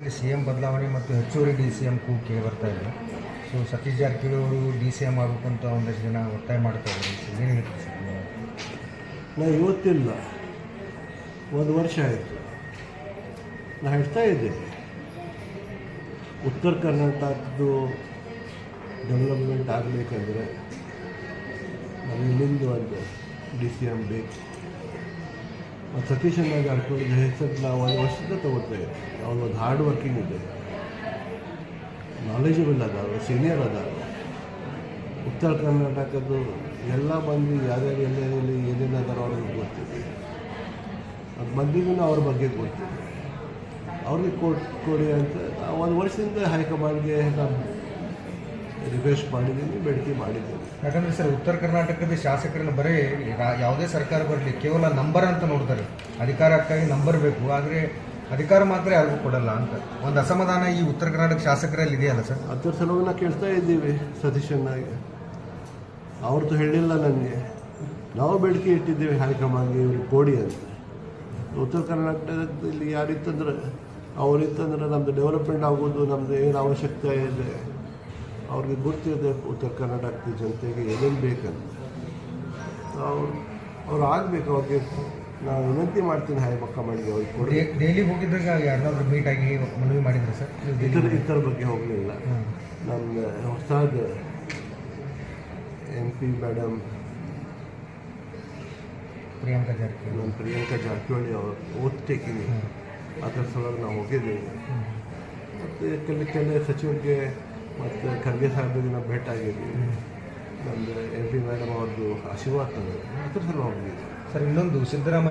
C M ಬದಲಾವಣೆ ಮತ್ತು ಹೆಚ್ಚುವರಿ ಡಿ ಸಿ ಎಂ ಕೂಗು ಬರ್ತಾ ಇದೆ. ಸೊ ಸತೀಶ್ ಜಾರಕಿಹೊಳಿ ಅವರು ಡಿ ಸಿ ಎಂ ಆಗಬೇಕಂತ ಒಂದಷ್ಟು ಜನ ಒತ್ತಾಯ ಮಾಡ್ತಾ ಇದ್ದಾರೆ. ಏನು? ನಾ ಇವತ್ತಿಲ್ಲ. ಒಂದು ವರ್ಷ ಆಯಿತು. ನಾ ಹೇಳ್ತಾ ಇದ್ದೆ ಉತ್ತರ ಕರ್ನಾಟಕದ್ದು ಡೆವಲಪ್ಮೆಂಟ್ ಆಗಬೇಕಂದ್ರೆ ನಾವು ಇಲ್ಲಿಂದ ಒಂದು ಡಿ ಸಿ ಎಂ ಬೇಕು. ಮತ್ತು ಸತೀಶ್ ಅಣ್ಣ ಜಾರಕಿಹೊಳಿ ಹೆಸರು ನಾವು ಒಂದು ವರ್ಷದಿಂದ ಅವನು ಒಂದು ಹಾರ್ಡ್ ವರ್ಕಿಂಗ್ ಇದೆ. ನಾಲೆಜಬಲ್ ಅವರು ಸೀನಿಯರ್ ಅದ ಉತ್ತರ ಕರ್ನಾಟಕದ್ದು ಎಲ್ಲ ಮಂದಿ ಯಾರ್ಯಾರು ಎಲ್ಲೆಲ್ಲಿ ಏನೇನು ಅದಾರೋ ಅವ್ರಿಗೆ ಗೊತ್ತಿದೆ. ಅದು ಮಂದಿಗೂ ಅವ್ರ ಬಗ್ಗೆ ಗೊತ್ತಿದೆ. ಅವ್ರಿಗೆ ಕೊಟ್ಟು ಕೊಡಿ ಅಂತ, ಒಂದು ವರ್ಷದಿಂದ ಹೈಕಮಾಂಡ್ಗೆ ನಾನು ರಿಕ್ವೆಸ್ಟ್ ಮಾಡಿದ್ದೀನಿ ಬೇಡಿಕೆ ಮಾಡಿದ್ದೀನಿ. ಯಾಕಂದರೆ ಸರ್ ಉತ್ತರ ಕರ್ನಾಟಕದ ಶಾಸಕರನ್ನು ಬರೀ ಯಾವುದೇ ಸರ್ಕಾರ ಬರಲಿ ಕೇವಲ ನಂಬರ್ ಅಂತ ನೋಡ್ತಾರೆ. ಅಧಿಕಾರಕ್ಕಾಗಿ ನಂಬರ್ ಬೇಕು ಆದರೆ ಅಧಿಕಾರ ಮಾತ್ರ ಯಾರಿಗೂ ಕೊಡಲ್ಲ ಅಂತ. ಒಂದು ಅಸಮಾಧಾನ ಈ ಉತ್ತರ ಕರ್ನಾಟಕ ಶಾಸಕರಲ್ಲಿ ಇದೆಯಲ್ಲ ಸರ್? ಅದ್ರ ಸಲುವಾಗಿ ನಾವು ಕೇಳ್ತಾ ಇದ್ದೀವಿ ಸತೀಶನ್ನಾಗಿ ಅವ್ರದ್ದು ಹೇಳಿಲ್ಲ ನನಗೆ. ನಾವು ಬೇಡಿಕೆ ಇಟ್ಟಿದ್ದೀವಿ ಹೈಕಮಾಂಡ್ಗೆ ಇವ್ರಿಗೆ ಕೊಡಿ ಅಂತ. ಉತ್ತರ ಕರ್ನಾಟಕದಲ್ಲಿ ಯಾರಿತ್ತಂದ್ರೆ ಅವರಿತ್ತಂದ್ರೆ ನಮ್ಮದು ಡೆವಲಪ್ಮೆಂಟ್ ಆಗೋದು ನಮ್ಮದು ಏನು ಅವಶ್ಯಕತೆ ಇದೆ. ಅವ್ರಿಗೆ ಗೊತ್ತಿದೆ ಉತ್ತರ ಕರ್ನಾಟಕದ ಜನತೆಗೆ ಏನೇನು ಬೇಕಂತ. ಅವ್ರು ಅವ್ರು ಆಗಬೇಕು ಅವ್ರಿಗೆ ನಾನು ವಿನಂತಿ ಮಾಡ್ತೀನಿ ಹೈಕಮಾಂಡ್ಗೆ ಅವ್ರಿಗೆ ಕೊಡಿ. ಡೈಲಿ ಹೋಗಿದ್ದಾಗ ಯಾರನ್ನಾದ್ರೂ ಮೀಟ್ ಆಗಿ ಮನವಿ ಮಾಡಿದ್ರೆ ಸರ್? ಇತರ ಇತರ ಬಗ್ಗೆ ಹೋಗಲಿಲ್ಲ. ನನ್ನ ಹೊಸದ M P madam Priyanka Jarkiholi. ನಾನು ಪ್ರಿಯಾಂಕಾ ಜಾರಕಿಹೊಳಿ ಅವರು ಓದ್ತೇಕೀನಿ ಆ ಅದರ ಸಲುವಾಗಿ ನಾವು ಹೋಗಿದ್ದೀವಿ ಮತ್ತು ಕೆಲ ಕೆಲ ಸಚಿವರಿಗೆ ಮತ್ತು ಖರ್ಗೆ ಸಾಹೇಬರಿಗೆ ನಾವು ಭೇಟ ಆಗಿದ್ವಿ ನಮ್ಮದು ಎಂ ಪಿ ಮೇಡಮ್ ಅವ್ರದ್ದು ಆಶೀರ್ವಾದ ಅದ್ರ ಸಲ ಹೋಗಿದ್ದೀವಿ ಸರ್, ಇನ್ನೊಂದು ಸಿದ್ದರಾಮಯ್ಯ